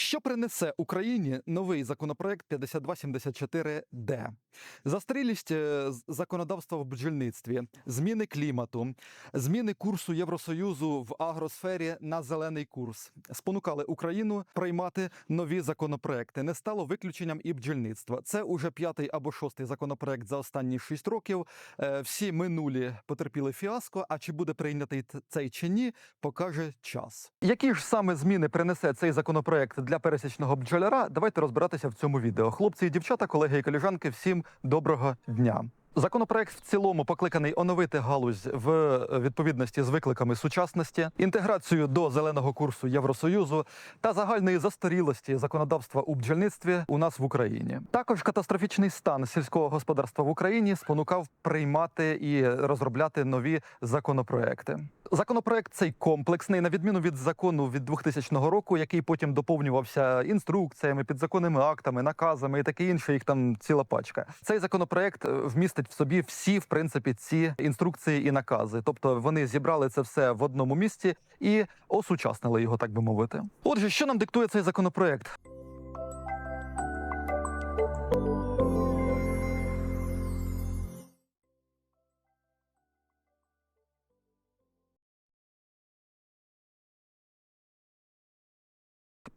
Що принесе Україні новий законопроект 5274Д? Застрілість е, законодавства в бджільництві, зміни клімату, зміни курсу Євросоюзу в агросфері на зелений курс спонукали Україну приймати нові законопроекти. Не стало виключенням і бджільництва. Це уже п'ятий або шостий законопроект за останні шість років. Е, Всі минулі потерпіли фіаско. А чи буде прийнятий цей чи ні, покаже час. Які ж саме зміни принесе цей законопроект для пересічного бджоляра? Давайте розбиратися в цьому відео. Хлопці і дівчата, колеги і коліжанки, всім доброго дня. Законопроект в цілому покликаний оновити галузь в е, відповідності з викликами сучасності, інтеграцію до зеленого курсу Євросоюзу та загальної застарілості законодавства у бджільництві у нас в Україні. Також катастрофічний стан сільського господарства в Україні спонукав приймати і розробляти нові законопроекти. Законопроект цей комплексний, на відміну від закону від 2000 року, який потім доповнювався інструкціями, підзаконними актами, наказами і таке інше. Їх там ціла пачка. Цей законопроект е, вмістить в собі всі, в принципі, ці інструкції і накази. Тобто вони зібрали це все в одному місці і осучаснили його, так би мовити. Отже, що нам диктує цей законопроект?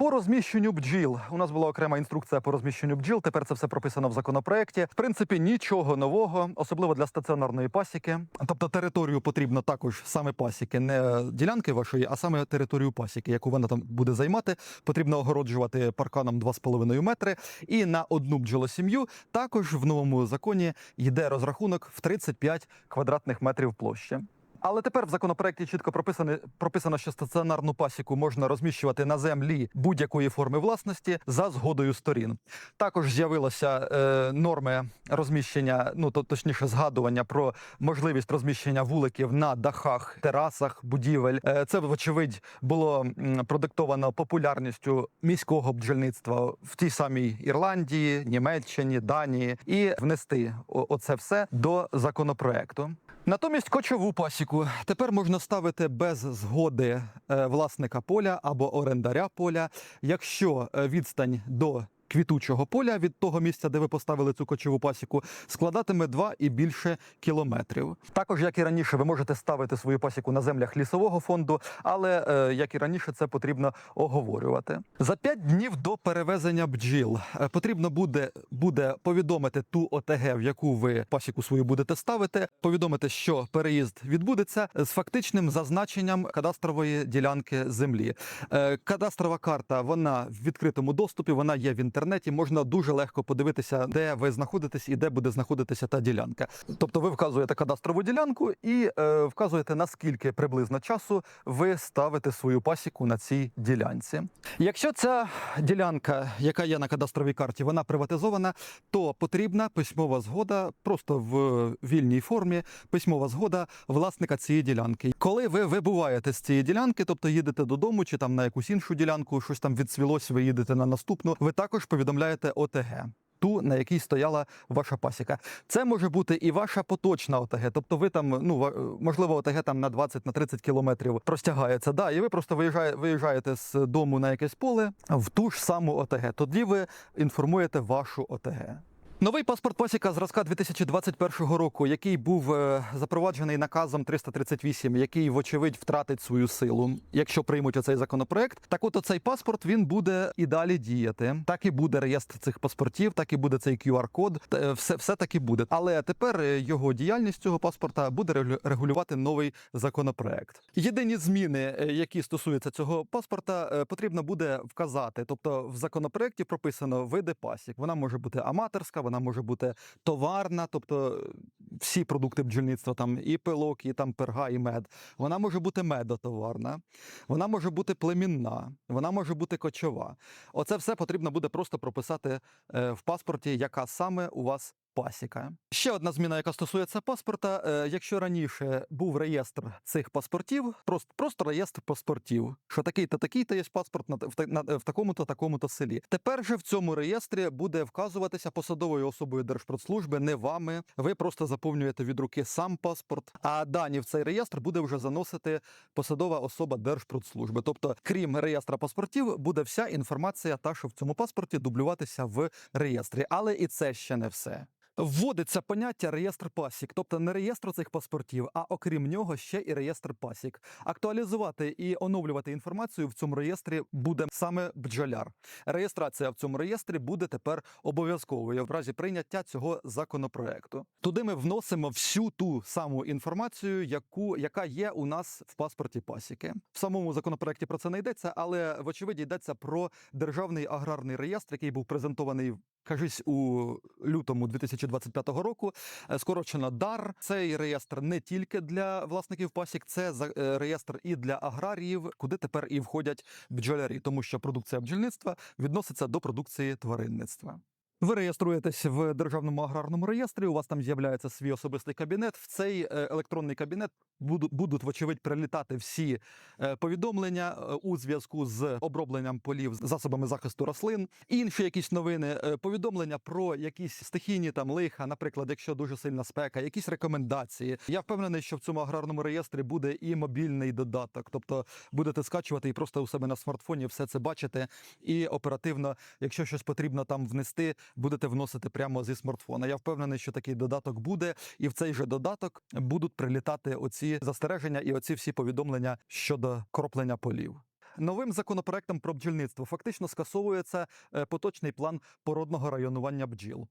По розміщенню бджіл у нас була окрема інструкція по розміщенню бджіл. Тепер це все прописано в законопроекті. В принципі, нічого нового, особливо для стаціонарної пасіки. Тобто територію потрібно також саме пасіки, не ділянки вашої, а саме територію пасіки, яку вона там буде займати. Потрібно огороджувати парканом 2,5 метри. І на одну бджолосім'ю також в новому законі йде розрахунок в 35 квадратних метрів площі. Але тепер в законопроекті чітко прописано, прописано, що стаціонарну пасіку можна розміщувати на землі будь-якої форми власності за згодою сторін. Також з'явилися е, норми розміщення, ну то точніше згадування про можливість розміщення вуликів на дахах, терасах будівель. Е, це вочевидь було продиктовано популярністю міського бджільництва в тій самій Ірландії, Німеччині, Данії, і внести оце все до законопроекту. Натомість кочову пасіку. Тепер можна ставити без згоди е, власника поля або орендаря поля, якщо е, відстань до квітучого поля від того місця, де ви поставили цю кочову пасіку, складатиме 2 і більше кілометрів. Також, як і раніше, ви можете ставити свою пасіку на землях лісового фонду, але е, як і раніше, це потрібно оговорювати. За 5 днів до перевезення бджіл е, потрібно буде, буде повідомити ту ОТГ, в яку ви пасіку свою будете ставити, повідомити, що переїзд відбудеться з фактичним зазначенням кадастрової ділянки землі. Е, Кадастрова карта вона в відкритому доступі, вона є в інтернеті. Можна дуже легко подивитися, де ви знаходитесь і де буде знаходитися та ділянка. Тобто, ви вказуєте кадастрову ділянку і е, вказуєте наскільки приблизно часу ви ставите свою пасіку на цій ділянці. Якщо ця ділянка, яка є на кадастровій карті, вона приватизована, то потрібна письмова згода просто в вільній формі. Письмова згода власника цієї ділянки. Коли ви вибуваєте з цієї ділянки, тобто їдете додому чи там на якусь іншу ділянку, щось там відсвілось, ви їдете на наступну, ви також повідомляєте ОТГ. Ту, на якій стояла ваша пасіка, це може бути і ваша поточна ОТГ. Тобто, ви там, ну можливо, ОТГ там на 20 на 30 кілометрів простягається. Да, і ви просто виїжджає, виїжджаєте з дому на якесь поле в ту ж саму ОТГ. Тоді ви інформуєте вашу ОТГ. Новий паспорт пасіка зразка 2021 року, який був е, запроваджений наказом 338, який, вочевидь, втратить свою силу, якщо приймуть оцей законопроект. Так, от оцей паспорт він буде і далі діяти. Так і буде реєстр цих паспортів, так і буде цей QR-код. Е, Все, все таки буде. Але тепер е, його діяльність цього паспорта буде регулю- регулювати новий законопроект. Єдині зміни, які стосуються цього паспорта, потрібно буде вказати. Тобто в законопроекті прописано види пасік. Вона може бути аматорська, вона може бути товарна, тобто е, всі продукти бджільництва, там і пилок, і там перга, і мед. Вона може бути медотоварна, вона може бути племінна, вона може бути кочова. Оце все потрібно буде просто прописати е, в паспорті, яка саме у вас Пасіка. Ще одна зміна, яка стосується паспорта. Е, якщо раніше був реєстр цих паспортів, просто, просто реєстр паспортів, що такий-то такий-то є паспорт на, в, в такому-то такому-то селі. Тепер же в цьому реєстрі буде вказуватися посадовою особою Держпродслужби, не вами. Ви просто заповнюєте від руки сам паспорт, а дані в цей реєстр буде вже заносити посадова особа Держпродслужби. Тобто, крім реєстра паспортів, буде вся інформація, та що в цьому паспорті дублюватися в реєстрі. Але і це ще не все. Вводиться поняття реєстр пасік, тобто не реєстр цих паспортів, а окрім нього ще і реєстр пасік. Актуалізувати і оновлювати інформацію в цьому реєстрі буде саме бджоляр. Реєстрація в цьому реєстрі буде тепер обов'язковою в разі прийняття цього законопроекту. Туди ми вносимо всю ту саму інформацію, яку яка є у нас в паспорті пасіки. В самому законопроекті про це не йдеться, але вочевидь йдеться про державний аграрний реєстр, який був презентований кажись у лютому 2025 року. Е, Скорочено дар. Цей реєстр не тільки для власників пасік, це е, реєстр і для аграріїв, куди тепер і входять бджолярі, тому що продукція бджільництва відноситься до продукції тваринництва. Ви реєструєтесь в державному аграрному реєстрі. У вас там з'являється свій особистий кабінет. В цей електронний кабінет буду- будуть, вочевидь, прилітати всі е, повідомлення е, у зв'язку з обробленням полів засобами захисту рослин, інші якісь новини, е, повідомлення про якісь стихійні там лиха, наприклад, якщо дуже сильна спека, якісь рекомендації. Я впевнений, що в цьому аграрному реєстрі буде і мобільний додаток, тобто будете скачувати і просто у себе на смартфоні все це бачите, і оперативно, якщо щось потрібно там внести, будете вносити прямо зі смартфона. Я впевнений, що такий додаток буде, і в цей же додаток будуть прилітати оці застереження і оці всі повідомлення щодо кроплення полів. Новим законопроектом про бджільництво фактично скасовується е, поточний план породного районування бджіл.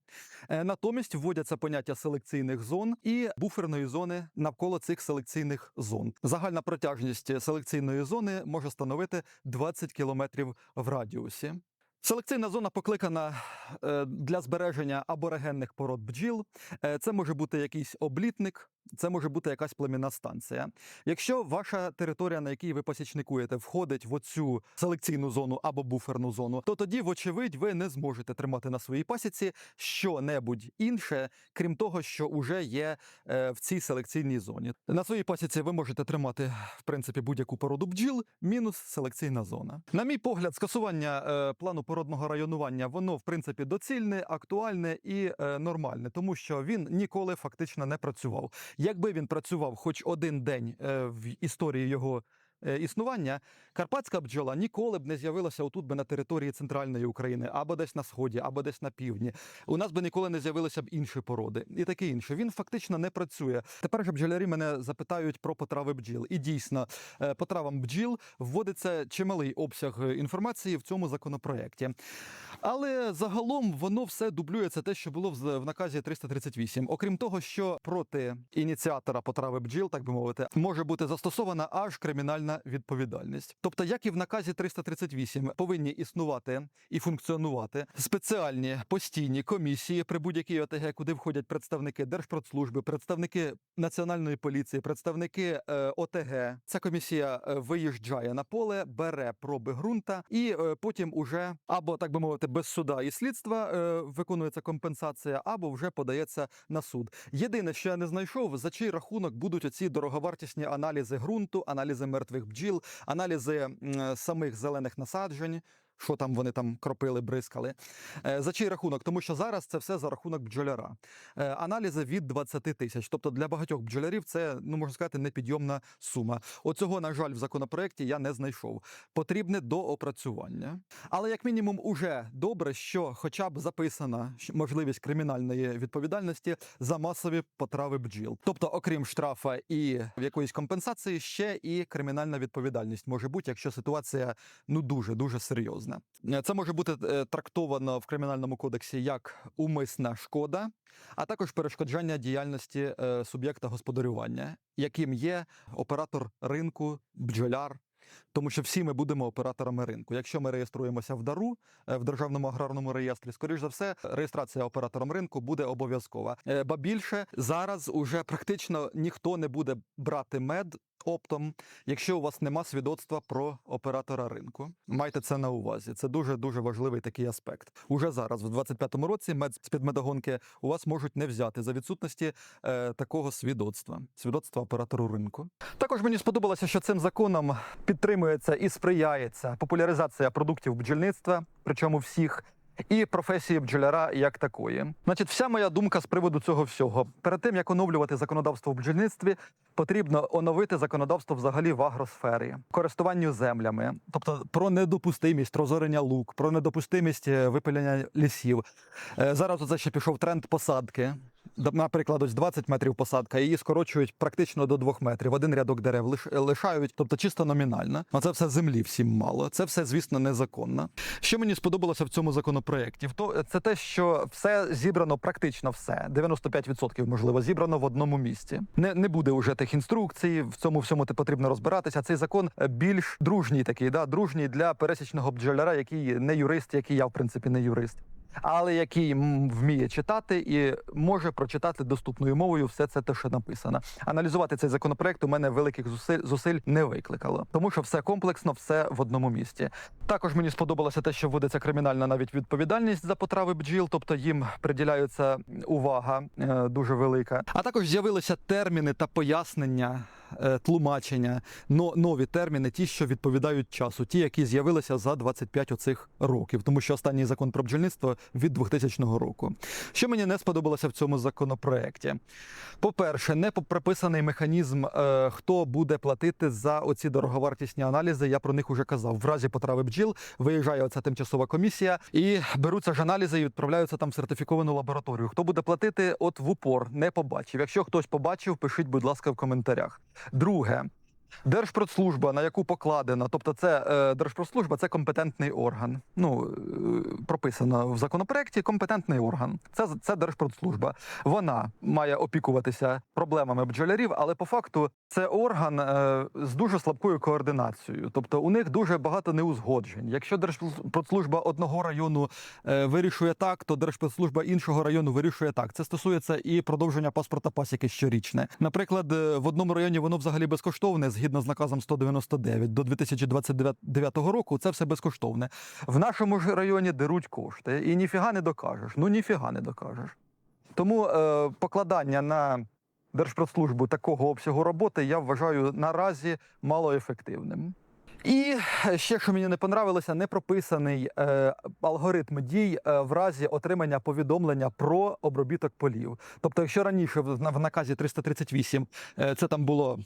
Е, Натомість вводяться поняття селекційних зон і буферної зони навколо цих селекційних зон. Загальна протяжність селекційної зони може становити 20 кілометрів в радіусі. Селекційна зона покликана е, для збереження аборигенних пород бджіл. Е, Це може бути якийсь облітник, це може бути якась племінна станція. Якщо ваша територія, на якій ви посічникуєте, входить в оцю селекційну зону або буферну зону, то тоді, вочевидь, ви не зможете тримати на своїй пасіці що-небудь інше, крім того, що вже є е, в цій селекційній зоні. На своїй пасіці ви можете тримати в принципі будь-яку породу бджіл, мінус селекційна зона. На мій погляд, скасування е, плану породного районування воно в принципі доцільне, актуальне і е, нормальне, тому що він ніколи фактично не працював. Якби він працював хоч один день е, в історії його. Е, Існування карпатська бджола ніколи б не з'явилася отут би на території центральної України, або десь на сході, або десь на півдні. У нас би ніколи не з'явилися б інші породи, і таке інше. Він фактично не працює. Тепер же бджолярі мене запитають про потрави бджіл. І дійсно, е, по травам бджіл вводиться чималий обсяг інформації в цьому законопроекті. Але загалом воно все дублюється те, що було в наказі 338. Окрім того, що проти ініціатора потрави бджіл, так би мовити, може бути застосована аж кримінальна відповідальність. Тобто, як і в наказі 338 повинні існувати і функціонувати спеціальні постійні комісії при будь-якій ОТГ, куди входять представники Держпродслужби, представники національної поліції, представники е, ОТГ. Ця комісія е, виїжджає на поле, бере проби ґрунта, і е, потім уже або так би мовити, без суда і слідства виконується компенсація, або вже подається на суд. Єдине, що я не знайшов, за чий рахунок будуть оці дороговартісні аналізи ґрунту, аналізи мертвих бджіл, аналізи самих зелених насаджень. Що там вони там кропили, бризкали. Е, За чий рахунок? Тому що зараз це все за рахунок бджоляра. Е, Аналізи від 20 тисяч. Тобто для багатьох бджолярів це, ну можна сказати, непідйомна сума. Оцього, на жаль, в законопроекті я не знайшов. Потрібне доопрацювання. Але як мінімум, уже добре, що хоча б записана можливість кримінальної відповідальності за масові потрави бджіл. Тобто, окрім штрафа і якоїсь компенсації, ще і кримінальна відповідальність може бути, якщо ситуація ну дуже дуже серйозна. Е, Це може бути е, трактовано в кримінальному кодексі як умисна шкода, а також перешкоджання діяльності е, суб'єкта господарювання, яким є оператор ринку, бджоляр. Тому що всі ми будемо операторами ринку. Якщо ми реєструємося в дару в державному аграрному реєстрі, скоріш за все, реєстрація оператором ринку буде обов'язкова. Ба більше зараз уже практично ніхто не буде брати мед оптом, якщо у вас нема свідоцтва про оператора ринку. Майте це на увазі. Це дуже дуже важливий такий аспект. Уже зараз, в 25-му році, мед з медогонки у вас можуть не взяти за відсутності е, такого свідоцтва, свідоцтва оператору ринку. Також мені сподобалося, що цим законом підтримується і сприяється популяризація продуктів бджільництва, причому всіх. І професії бджоляра як такої. Значить, вся моя думка з приводу цього всього. Перед тим як оновлювати законодавство в бджільництві, потрібно оновити законодавство взагалі в агросфері, користуванню землями, тобто про недопустимість розорення лук, про недопустимість е, випилення лісів. Е, Зараз оце ще пішов тренд посадки. Наприклад, ось 20 метрів посадка, її скорочують практично до 2 метрів. Один рядок дерев лиш- лишають, тобто чисто номінально. А це все землі всім мало. Це все, звісно, незаконно. Що мені сподобалося в цьому законопроекті? В то це те, що все зібрано практично все. 95% можливо зібрано в одному місці. Не, не буде уже тих інструкцій. В цьому всьому ти потрібно розбиратися. Цей закон е, більш дружній такий, да, дружній для пересічного бджоляра, який не юрист, який я в принципі не юрист. Але який вміє читати і може прочитати доступною мовою все це те, що написано. Аналізувати цей законопроект у мене великих зусиль зусиль не викликало, тому що все комплексно, все в одному місці. Також мені сподобалося те, що вводиться кримінальна навіть відповідальність за потрави бджіл, тобто їм приділяється увага е, дуже велика. А також з'явилися терміни та пояснення. е, Тлумачення, но нові терміни, ті, що відповідають часу, ті, які з'явилися за 25 оцих років, тому що останній закон про бджільництво від 2000 року. Що мені не сподобалося в цьому законопроекті? По-перше, не прописаний механізм, е, хто буде платити за оці дороговартісні аналізи. Я про них уже казав. В разі потрави бджіл виїжджає оця тимчасова комісія і беруться ж аналізи і відправляються там в сертифіковану лабораторію. Хто буде платити, от в упор не побачив. Якщо хтось побачив, пишіть, будь ласка, в коментарях. Друге. Держпродслужба, на яку покладено, тобто це е, Держпродслужба, це компетентний орган. Ну е, прописано в законопроекті компетентний орган. Це це Держпродслужба. Вона має опікуватися проблемами бджолярів, але по факту це орган е, з дуже слабкою координацією. Тобто у них дуже багато неузгоджень. Якщо Держпродслужба одного району е, вирішує так, то Держпродслужба іншого району вирішує так. Це стосується і продовження паспорта пасіки щорічне. Наприклад, е, в одному районі воно взагалі безкоштовне, згідно з наказом 199 до 2029 року. Це все безкоштовне. В нашому ж районі деруть кошти, і ніфіга не докажеш. Ну ніфіга не докажеш. Тому е, покладання на Держпродслужбу такого обсягу роботи я вважаю наразі малоефективним. І ще, що мені не понравилося, не прописаний е, алгоритм дій е, в разі отримання повідомлення про обробіток полів. Тобто, якщо раніше в, в наказі 338 е, це там було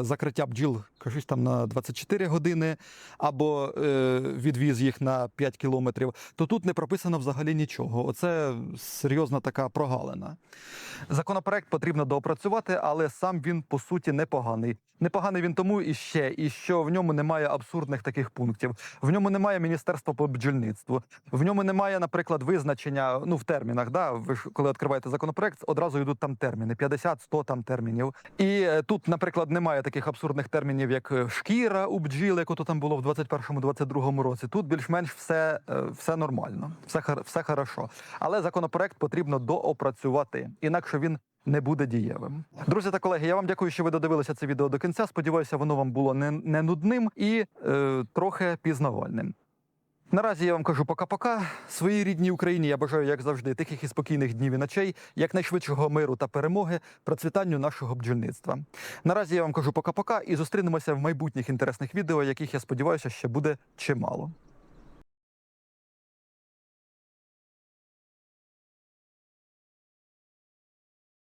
закриття бджіл, кажуть, там на 24 години, або е, відвіз їх на 5 кілометрів, то тут не прописано взагалі нічого. Оце серйозна така прогалина. Законопроект потрібно доопрацювати, але сам він по суті непоганий. Непоганий він тому і ще, і що в ньому немає абсурдних таких пунктів. В ньому немає міністерства по бджільництву. В ньому немає, наприклад, визначення ну в термінах. Да, ви ж коли відкриваєте законопроект, одразу йдуть там терміни: 50-100 там термінів. І е, тут, наприклад, немає таких абсурдних термінів, як е, шкіра у бджіл, як ото там було в 21-22 році. Тут більш-менш все, е, все нормально, все все хорошо. Але законопроект потрібно доопрацювати, інакше він не буде дієвим. Друзі та колеги, я вам дякую, що ви додивилися це відео до кінця. Сподіваюся, воно вам було не, не нудним і е, трохи пізнавальним. Наразі я вам кажу пока-пока. Своїй рідній Україні я бажаю, як завжди, тихих і спокійних днів і ночей, якнайшвидшого миру та перемоги, процвітанню нашого бджільництва. Наразі я вам кажу пока-пока і зустрінемося в майбутніх інтересних відео, яких я сподіваюся, ще буде чимало.